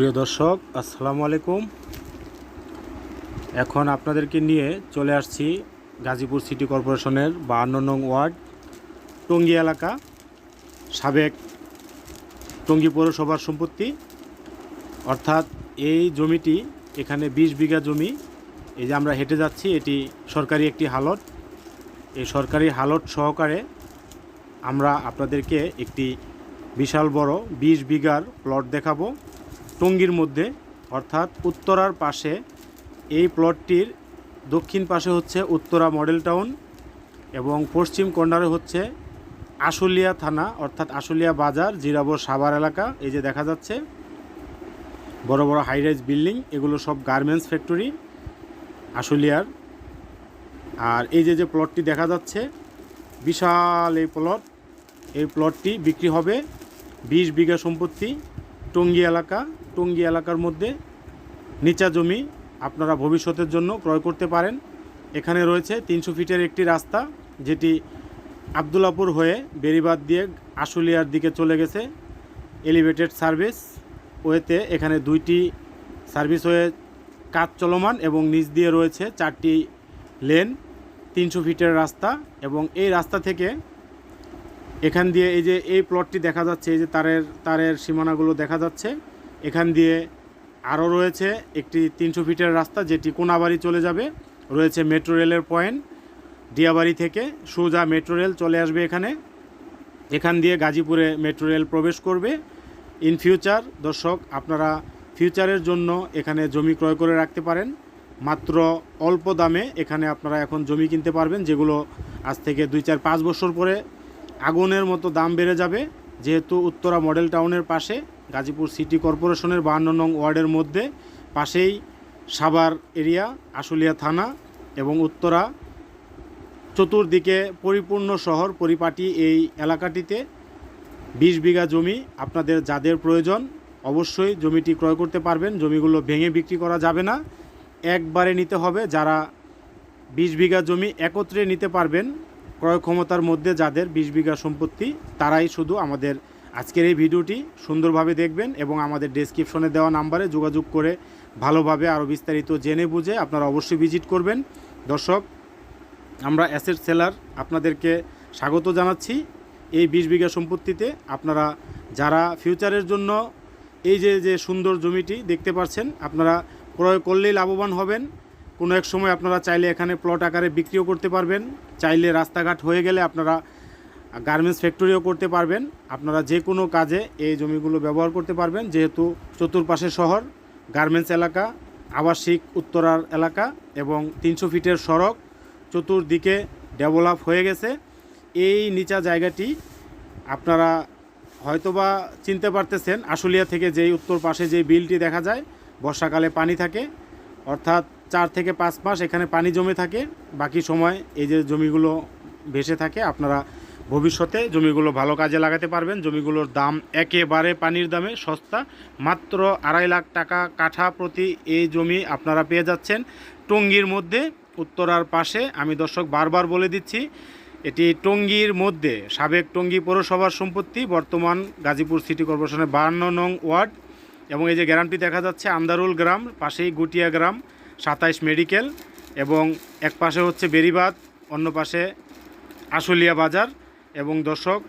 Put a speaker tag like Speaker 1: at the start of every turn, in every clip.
Speaker 1: প্রিয় দর্শক, আসসালামু আলাইকুম। এখন আপনাদেরকে নিয়ে চলে আসছি গাজীপুর সিটি কর্পোরেশনের বাহান্ন নং ওয়ার্ড, টঙ্গী এলাকা, সাবেক টঙ্গী পৌরসভার সম্পত্তি। অর্থাৎ এই জমিটি এখানে বিশ বিঘা জমি। এই যে আমরা হেঁটে যাচ্ছি, এটি সরকারি একটি হালট। এই সরকারি হালট সহকারে আমরা আপনাদেরকে একটি বিশাল বড় বিশ বিঘার প্লট দেখাবো। টঙ্গীর মধ্যে, অর্থাৎ উত্তরার পাশে, এই প্লটটির দক্ষিণ পাশে হচ্ছে উত্তরা মডেল টাউন এবং পশ্চিম কর্নারে হচ্ছে আশুলিয়া থানা, অর্থাৎ আশুলিয়া বাজার জিরাবর সাভার এলাকা, এই যে দেখা যাচ্ছে। বড় বড় হাইরাইজ বিল্ডিং এগুলো সব গার্মেন্টস ফ্যাক্টরি আশুলিয়ার। আর এই যে যে প্লটটি দেখা যাচ্ছে, বিশাল এই প্লট এই প্লটটি বিক্রি হবে বিশ বিঘা সম্পত্তি। টঙ্গী এলাকা, টঙ্গী এলাকার মধ্যে নিচা জমি আপনারা ভবিষ্যতের জন্য ক্রয় করতে পারেন। এখানে রয়েছে তিনশো ফিটের একটি রাস্তা, যেটি আবদুল্লাপুর হয়ে বেরিবাদ দিয়ে আশুলিয়ার দিকে চলে গেছে। এলিভেটেড সার্ভিস ওয়েতে এখানে দুইটি সার্ভিস ওয়ে কাজ চলমান এবং নিচ দিয়ে রয়েছে চারটি লেন তিনশো ফিটের রাস্তা এবং এই রাস্তা থেকে এখান দিয়ে এই যে এই প্লটটি দেখা যাচ্ছে, এই যে তারের তারের সীমানাগুলো দেখা যাচ্ছে, এখান দিয়ে আরও রয়েছে একটি তিনশো ফিটের রাস্তা যেটি কোনাবাড়ি চলে যাবে, রয়েছে মেট্রো রেলের পয়েন্ট ডিয়াবাড়ি থেকে সোজা মেট্রো রেল চলে আসবে এখানে, এখান দিয়ে গাজীপুরে মেট্রো রেল প্রবেশ করবে। ইন ফিউচার দর্শক, আপনারা ফিউচারের জন্য এখানে জমি ক্রয় করে রাখতে পারেন, মাত্র অল্প দামে এখানে আপনারা এখন জমি কিনতে পারবেন, যেগুলো আজ থেকে দুই চার পাঁচ বছর পরে আগুনের মতো দাম বেড়ে যাবে। যেহেতু উত্তরা মডেল টাউনের পাশে, গাজীপুর সিটি কর্পোরেশনের বাহান্ন নং ওয়ার্ডের মধ্যে পাশেই সাভার এরিয়া, আশুলিয়া থানা এবং উত্তরা। চতুর্দিকে পরিপূর্ণ শহর পরিপাটি এই এলাকাটিতে। বিশ বিঘা জমি আপনাদের যাদের প্রয়োজন, অবশ্যই জমিটি ক্রয় করতে পারবেন। জমিগুলো ভেঙে বিক্রি করা যাবে না। একবারে নিতে হবে, যারা বিশ বিঘা জমি একত্রে নিতে পারবেন ক্রয় ক্ষমতার মধ্যে যাদের বিশ বিঘা সম্পত্তি, তারাই শুধু আমাদের আজকের এই ভিডিওটি সুন্দরভাবে দেখবেন এবং আমাদের ডেসক্রিপশনে দেওয়া নাম্বারে যোগাযোগ করে ভালোভাবে আরও বিস্তারিত জেনে বুঝে আপনারা অবশ্যই ভিজিট করবেন। দর্শক, আমরা অ্যাসেট সেলার আপনাদেরকে স্বাগত জানাচ্ছি। এই বিশ বিঘা সম্পত্তিতে আপনারা যারা ফিউচারের জন্য এই যে যে সুন্দর জমিটি দেখতে পাচ্ছেন, আপনারা ক্রয় করলেই লাভবান হবেন। কোনো এক সময় আপনারা চাইলে এখানে প্লট আকারে বিক্রিও করতে পারবেন, চাইলে রাস্তাঘাট হয়ে গেলে আপনারা গার্মেন্টস ফ্যাক্টরিও করতে পারবেন। আপনারা যে কোনো কাজে এই জমিগুলো ব্যবহার করতে পারবেন, যেহেতু চতুর্পাশে শহর গার্মেন্টস এলাকা, আবাসিক উত্তরার এলাকা এবং তিনশো ফিটের সড়ক চতুর্দিকে ডেভেলপ হয়ে গেছে। এই নিচা জায়গাটি আপনারা হয়তোবা চিনতে পারতেছেন, আশুলিয়া থেকে যেই উত্তর পাশে যেই বিলটি দেখা যায়, বর্ষাকালে পানি থাকে। অর্থাৎ চার থেকে পাঁচ মাস এখানে পানি জমে থাকে। বাকি সময় এই যে জমিগুলো ভেসে থাকে, আপনারা ভবিষ্যতে জমিগুলো ভালো কাজে লাগাতে পারবেন। জমিগুলোর দাম একেবারে পানির দামে সস্তা। মাত্র আড়াই লাখ টাকা কাঠা প্রতি এই জমি আপনারা পেয়ে যাচ্ছেন। টঙ্গীর মধ্যে, উত্তরার পাশে, আমি দর্শক বারবার বলে দিচ্ছি, এটি টঙ্গীর মধ্যে, সাবেক টঙ্গী পৌরসভার সম্পত্তি, বর্তমান গাজীপুর সিটি কর্পোরেশনের বাহান্ন নং ওয়ার্ড। এবং এই যে গ্রামটি দেখা যাচ্ছে, আন্দারুল গ্রাম, পাশেই গুটিয়া গ্রাম, সাতাইশ মেডিকেল এবং এক পাশে হচ্ছে বেরিবাদ অন্য পাশে আশুলিয়া বাজার। এবং দর্শক,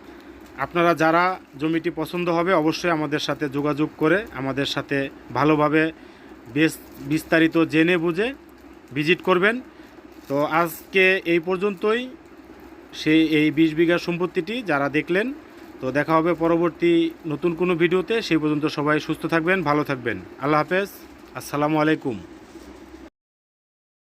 Speaker 1: আপনারা যারা জমিটি পছন্দ হবে, অবশ্যই আমাদের সাথে যোগাযোগ করে আমাদের সাথে ভালোভাবে বেশ বিস্তারিত জেনে বুঝে ভিজিট করবেন। তো আজকে এই পর্যন্তই। সেই এই বিশ বিঘা সম্পত্তিটি যারা দেখলেন তো দেখা হবে পরবর্তী নতুন কোনো ভিডিওতে, সেই পর্যন্ত সবাই সুস্থ থাকবেন, ভালো থাকবেন। আল্লাহ হাফেজ। আসসালামু আলাইকুম।